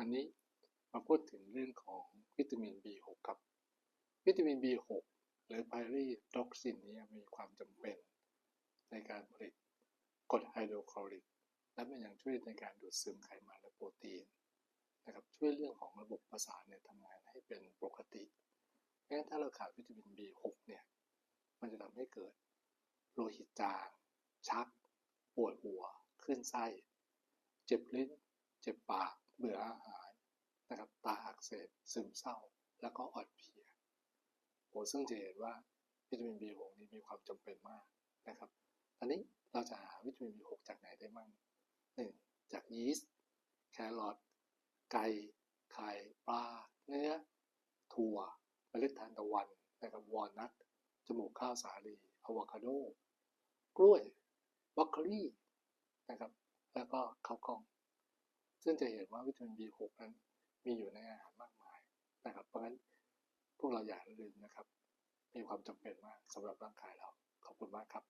วันนี้มาพูดถึงเรื่องของวิตามิน B6 ครับ วิตามิน B6 หรือไพรีดอกซินนี้มีความจำเป็น ในการผลิตกรดไฮโดรคลอริก และมันยังช่วยในการดูดซึมไขมันและโปรตีนนะครับช่วยเรื่องของระบบประสาทเนี่ยทำงานให้เป็นปกติงั้นถ้าเราขาดวิตามิน B6 เนี่ยมันจะทำให้เกิดโลหิตจางชัก ปวดหัว ขึ้นไส้ เจ็บลิ้น เจ็บปาก เสบซึมเศร้า แล้วก็อ่อนเพลียโหซึ่งจะเห็นว่าวิตามิน B6 นี้มีความจำเป็นมากนะครับตอนนี้เราจะหาวิตามิน B6 จากไหนได้มั่งหนึ่งจากยีสต์แครอทไก่ไข่ปลาเนื้อถั่วเมล็ดทานตะวันนะครับวอลนัทจมูกข้าวสาลีอะวคาโด กล้วยบรอกโคลีนะครับ แล้วก็ข้าวกล้อง ซึ่งจะเห็นว่าวิตามิน B6 นั้น มีอยู่ในอาหารมากมายนะครับ เพราะฉะนั้นพวกเราอย่าลืมนะครับ มีความจำเป็นมากสำหรับร่างกายเรา ขอบคุณมากครับ